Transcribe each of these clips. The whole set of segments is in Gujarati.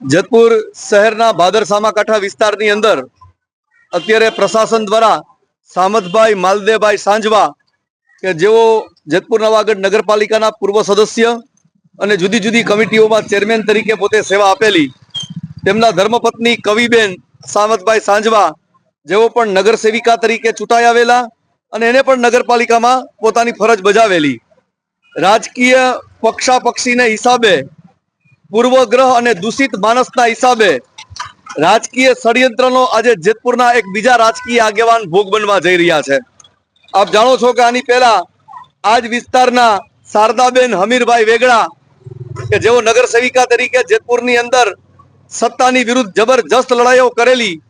જેતપુર શહેરના ભાદર સામાકાંઠા વિસ્તારની અંદર અત્યારે પ્રશાસન દ્વારા સામતભાઈ માલદેભાઈ સાંજવા કે જેઓ જેતપુર નવાગઢ નગરપાલિકાના પૂર્વ સદસ્ય અને જુદી જુદી કમિટીઓમાં ચેરમેન તરીકે પોતે સેવા આપેલી, તેમના ધર્મપત્ની કવિબેન સામતભાઈ સાંજવા જેઓ પણ નગર સેવિકા તરીકે ચૂંટાઈ આવેલા અને એને પણ નગરપાલિકામાં પોતાની ફરજ બજાવેલી. રાજકીય પક્ષાપક્ષીને હિસાબે પૂર્વગ્રહ અને દૂષિત માનસના હિસાબે રાજકીય ષડયંત્રનો આજે જેતપુરના એક બીજા રાજકીય આગેવાન ભોગ બનવા જઈ રહ્યા છે. આપ જાણો છો કે આની પહેલા આજ વિસ્તારના શારદાબેન હમીરભાઈ વેગડા, કે જેઓ નગર સેવિકા તરીકે જેતપુરની અંદર સત્તાની વિરુદ્ધ જબરજસ્ત લડાઈઓ કરેલી,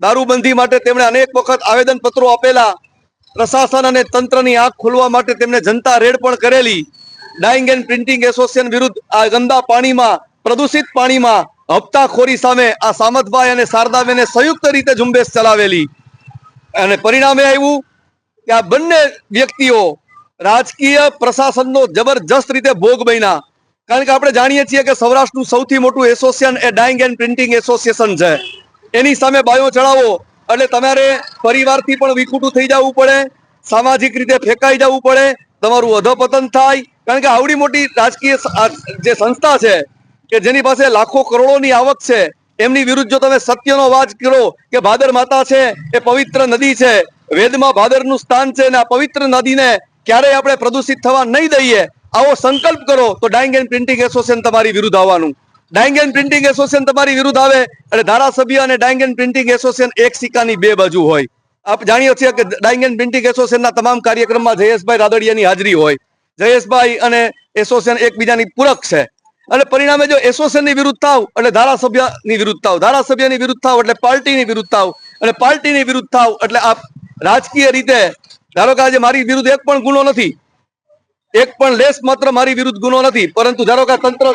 દારૂબંધી માટે તેમણે અનેક વખત આવેદન પત્રો આપેલા, પ્રશાસન અને તંત્રની આંખ ખોલવા માટે તેમણે જનતા રેડ પણ કરેલી ડાઇંગ એન્ડ પ્રિન્ટિંગ એસોસિએશન વિરુદ્ધ આ ગંદા પાણીમાં, પ્રદૂષિત પાણીમાં હપ્તાખોરી સામે આ સામતભાઈ અને શારદાબેને સંયુક્ત રીતે ઝુંબેશ ચલાવેલી. અને પરિણામે આવ્યું કે આ બંને વ્યક્તિઓ રાજકીય પ્રશાસનનો જબરજસ્ત રીતે ભોગ બન્યા. કારણ કે આપણે જાણીએ છીએ કે સૌરાષ્ટ્રનું સૌથી મોટું એસોસિએશન એ ડાઇંગ એન્ડ પ્રિન્ટિંગ એસોસિએશન છે. એની સામે બાયો ચડાવો, એટલે તમારે પરિવારથી પણ વિખૂટું થઈ જવું પડે, સામાજિક રીતે ફેંકાઈ જવું પડે, તમારું અધપતન થાય કારણ કે આવડી મોટી રાજકીય જે સંસ્થા છે, કે જેની પાસે લાખો કરોડોની આવક છે, એમની વિરુદ્ધ જો તમે સત્યનો વાજ કરો કે ભાદર માતા છે, એ પવિત્ર નદી છે, વેદમાં ભાદરનું સ્થાન છે અને આ પવિત્ર નદીને ક્યારેય આપણે પ્રદૂષિત થવા નહીં દઈએ, આવો સંકલ્પ કરો તો ડાઇંગ એન્ડ પ્રિન્ટિંગ એસોસિએશન તમારી વિરુદ્ધ આવવાનું. ડાઇંગ એન્ડ પ્રિન્ટિંગ એસોસિએશન તમારી વિરુદ્ધ આવે, એટલે ધારાસભ્ય અને ડાઇંગ એન્ડ પ્રિન્ટિંગ એસોસિએશન એક સિક્કાની બે બાજુ હોય. આપ જાણીએ છીએ કે ડાઇંગ એન્ડ પ્રિન્ટિંગ એસોસિએશનના તમામ કાર્યક્રમમાં જયેશભાઈ રાદડિયાની હાજરી હોય. જયેશભાઈ અને એસોસિએશન એકબીજાની પૂરક છે. અને પરિણામે જો એસોસિએશનની વિરુદ્ધ થાવ એટલે ધારાસભ્યની વિરુદ્ધ થાવ ધારાસભ્યની વિરુદ્ધ થાવ એટલે પાર્ટીની વિરુદ્ધ થાવ અને પાર્ટીની વિરુદ્ધ થાવ એટલે આ રાજકીય રીતે ધારો કે આજે મારી વિરુદ્ધ એક પણ ગુનો નથી, એક પણ લેસ માત્ર મારી વિરુદ્ધ ગુનો નથી, પરંતુ ધારો કે તંત્ર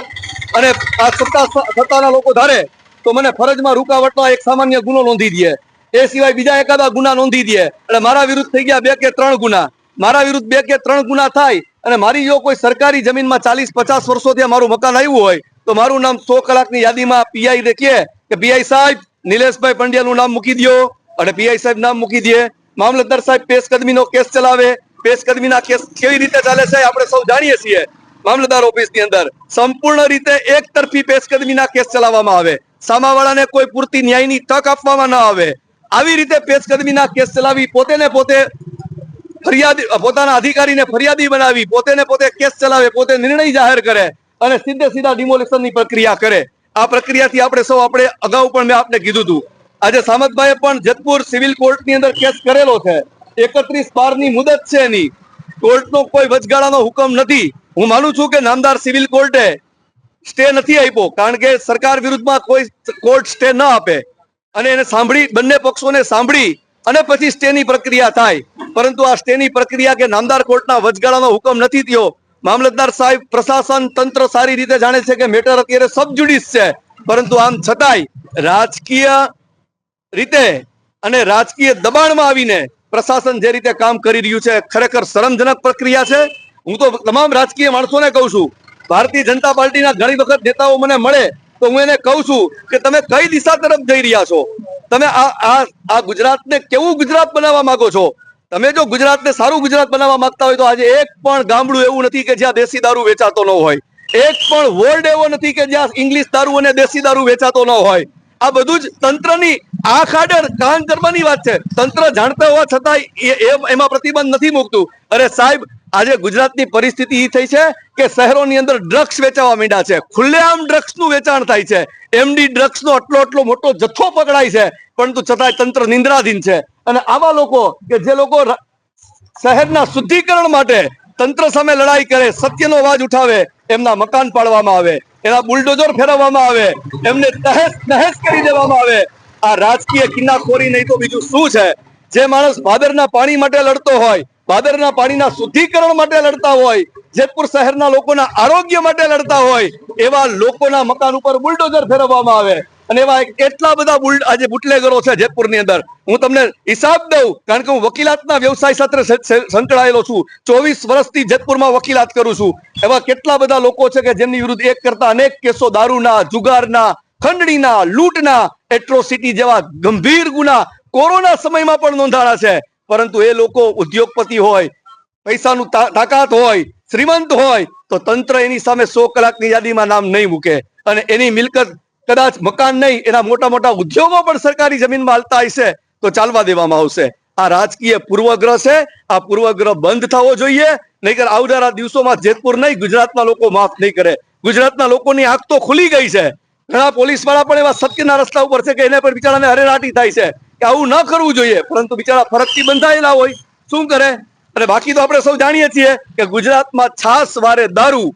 અને આ સત્તા સત્તાના લોકો ધારે તો મને ફરજમાં રૂકાવટનો એક સામાન્ય ગુનો નોંધી દે. એ સિવાય બીજા એકાદા ગુના નોંધી દે. એટલે મારા વિરુદ્ધ થઈ ગયા બે કે ત્રણ ગુના. મારા વિરુદ્ધ બે કે ત્રણ ગુના થાય અને મારી જો કોઈ સરકારી જમીનમાં ચાલીસ પચાસ વર્ષોથી મારું મકાન આવ્યું હોય, તો મારું નામ સો કલાકની યાદીમાં પીઆઈ ને કે પીઆઈ સાહેબ, નિલેશભાઈ પંડ્યાનું નામ મૂકી દો અને પીઆઈ સાહેબ નામ મૂકી દે. મામલતદાર સાહેબ પેશકદમીનો કેસ ચલાવે. પેશકદમીના કેસ કેવી રીતે ચાલે છે આપણે સૌ જાણીએ છીએ. મામલતદાર ઓફિસની અંદર સંપૂર્ણ રીતે એક તરફી પેશકદમીના કેસ ચલાવવામાં આવે. સામાવાળાને કોઈ પૂરતી ન્યાયની તક આપવામાં ન આવે. આવી રીતે પેશકદમીના કેસ ચલાવી પોતે ને પોતે ફરિયાદી પોતાના અધિકારીને ફરિયાદી બનાવી પોતે પોતે કેસ ચલાવે, પોતે નિર્ણય જાહેર કરે અને સીધે સીધા ડિમોલિશનની પ્રક્રિયા કરે. આ પ્રક્રિયાથી આપણે સૌ આપણે અગાઉ પણ મેં આપને કીધું હતું આજે સામતભાઈએ પણ જેતપુર સિવિલ કોર્ટની અંદર કેસ કરેલો છે. એકત્રીસ બારની મુદત છે એની. કોર્ટનો કોઈ વચગાળાનો હુકમ નથી. હું માનું છું કે નામદાર સિવિલ કોર્ટે સ્ટે નથી આપ્યો, કારણ કે સરકાર વિરુદ્ધમાં કોઈ કોર્ટ સ્ટે ન આપે. અને એને સાંભળી, બંને પક્ષોને સાંભળી અને પછી સ્ટેની પ્રક્રિયા થાય. પરંતુ આ સ્ટેની પ્રક્રિયા કે નામદાર કોર્ટના વચગાળાનો હુકમ નથી થયો. મામલતદાર સાહેબ પ્રશાસન તંત્ર સારી રીતે જાણે છે કે મેટર અત્યારે સબજુડિસ છે. પરંતુ આમ છતાંય રાજકીય રીતે અને રાજકીય દબાણમાં આવીને પ્રશાસન જે રીતે કામ કરી રહ્યું છે, ખરેખર શરમજનક પ્રક્રિયા છે. હું તો તમામ રાજકીય માણસોને કહું છું, ભારતીય જનતા પાર્ટીના ઘણી વખત નેતાઓ મને મળે તો હું એને કહું છું કે તમે કઈ દિશા તરફ જઈ રહ્યા છો? તમે આ આ આ ગુજરાતને કેવું ગુજરાત બનાવવા માંગો છો? તમે જો ગુજરાતને સારું ગુજરાત બનાવવા માંગતા હોય તો આજે એક પણ ગામડું એવું નથી કે જ્યાં દેશી દારૂ વેચાતો ન હોય. એક પણ વોર્ડ એવો નથી કે જ્યાં ઇંગ્લિશ દારૂ અને દેશી દારૂ વેચાતો ન હોય. આ બધું જ તંત્રની આ ખાડર કાન કરવાની વાત છે. તંત્ર જાણતા હોવા છતાં એમાં પ્રતિબંધ નથી મૂકતું. અરે સાહેબ આજે ગુજરાતની પરિસ્થિતિ એ થઈ છે કે શહેરોની અંદર ડ્રગ્સ વેચાવા માંડ્યા છે. ખુલ્લેઆમ ડ્રગ્સનું વેચાણ થાય છે. એમડી ડ્રગ્સનો આટલો આટલો મોટો જથ્થો પકડાય છે, પરંતુ છતાંય તંત્ર નિંદ્રાધીન છે. અને આવા લોકો કે જે લોકો શહેરના શુદ્ધિકરણ માટે તંત્ર સામે લડાઈ કરે, સત્યનો અવાજ ઉઠાવે, એમના મકાન પાડવામાં આવે, એના બુલડોઝર ફેરવવામાં આવે, એમને તહેસ નહેસ કરી દેવામાં આવે. આ રાજકીય કિન્નાખોરી નહીં તો બીજું શું છે? જે માણસ ભાદરના પાણી માટે લડતો હોય ભાદરના પાણીના શુદ્ધિકરણ માટે લડતા હોય, જેતપુર શહેરના લોકોના આરોગ્ય માટે લડતા હોય, એવા લોકોના મકાન ઉપર બુલડોઝર ફેરવવામાં આવે. અને એવા કેટલા બધા બુલ આજે બુટલેગરો છે જેતપુરની અંદર, હું તમને હિસાબ દઉં, કારણ કે હું વકીલાતના વ્યવસાય સાથે સંકળાયેલો છું. ચોવીસ વર્ષથી જેતપુરમાં વકીલાત કરું છું. એવા કેટલા બધા લોકો છે કે જેમની વિરુદ્ધ એક કરતા અનેક કેસો દારૂના, જુગારના, ખંડણીના, લૂંટના, એટ્રોસિટી જેવા ગંભીર ગુના કોરોના સમયમાં પણ નોંધાણા છે. પરંતુ એ લોકો ઉદ્યોગપતિ હોય, પૈસાનું તાકાત હોય, શ્રીમંત હોય, તો તંત્ર એની સામે સો કલાકની યાદીમાં નામ નહીં મૂકે અને એની મિલકત કદાચ મકાન નહીં, એના મોટા મોટા ઉદ્યોગો પણ સરકારી જમીનમાં હાલતા હશે, તો ચાલવા દેવામાં આવશે. આ રાજકીય પૂર્વગ્રહ છે, આ પૂર્વગ્રહ બંધ થવો જોઈએ, નહીતર આવનારા દિવસોમાં જેતપુર નહીં, ગુજરાતના લોકો માફ નહીં કરે. ગુજરાતના લોકોની આંખ તો ખુલી ગઈ છે. ઘણા પોલીસવાળા પણ એવા સત્યના રસ્તા ઉપર છે કે એને પણ બિચારાને હરેરાટી થાય છે. કે આવું ન કરવું જોઈએ, પરંતુ બિચારા ફરકથી બંધાયેલા હોય, શું કરે? અને બાકી તો આપણે સૌ જાણીએ છીએ કે ગુજરાતમાં છાસ વારે દારૂ,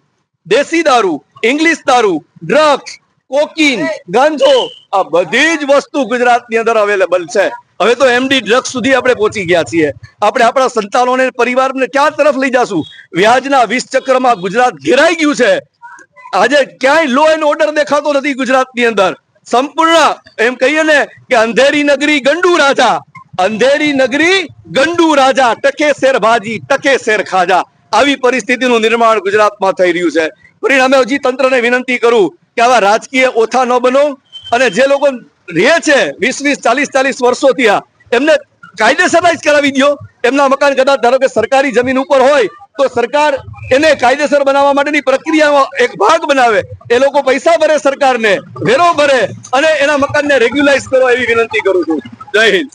દેશી દારૂ, ઇંગ્લિશ દારૂ ડ્રગ્સ કોકીન ગાંજો, આ બધી જ વસ્તુ ગુજરાતની અંદર અવેલેબલ છે. હવે તો એમડી ડ્રગ્સ સુધી આપણે પહોંચી ગયા છીએ. આપણે આપણા સંતાનોને, પરિવારને ક્યાં તરફ લઈ જાશું? વ્યાજના વીસ ચક્રમાં ગુજરાત ઘેરાઈ ગયું છે. આજે ક્યાંય લો એન્ડ ઓર્ડર દેખાતો નથી ગુજરાતની અંદર. સંપૂર્ણ. એમ કહીએ ને કે અંધેરી નગરી ગંડુ રાજા. અંધેરી નગરી ગંડુ રાજા. ટકે શેર ભાજી, ટકે શેર ખાજા. આવી પરિસ્થિતિનું નિર્માણ ગુજરાતમાં થઈ રહ્યું છે. પરિણામે હજી તંત્રને વિનંતી કરું કે આવા રાજકીય ઓથા ન બનો અને જે લોકો રહે છે વીસ વીસ ચાલીસ ચાલીસ વર્ષોથી આ, એમને કાયદેસરાઇઝ કરાવી દો એમના મકાન કદાચ ધારો કે સરકારી જમીન ઉપર હોય તો સરકાર એને કાયદેસર બનાવવા માટેની પ્રક્રિયામાં એક ભાગ બનાવે. એ લોકો પૈસા ભરે સરકારને, વેરો ભરે અને એના મકાનને રેગ્યુલાઇઝ કરો એવી વિનંતી કરું છું. જય હિન્દ.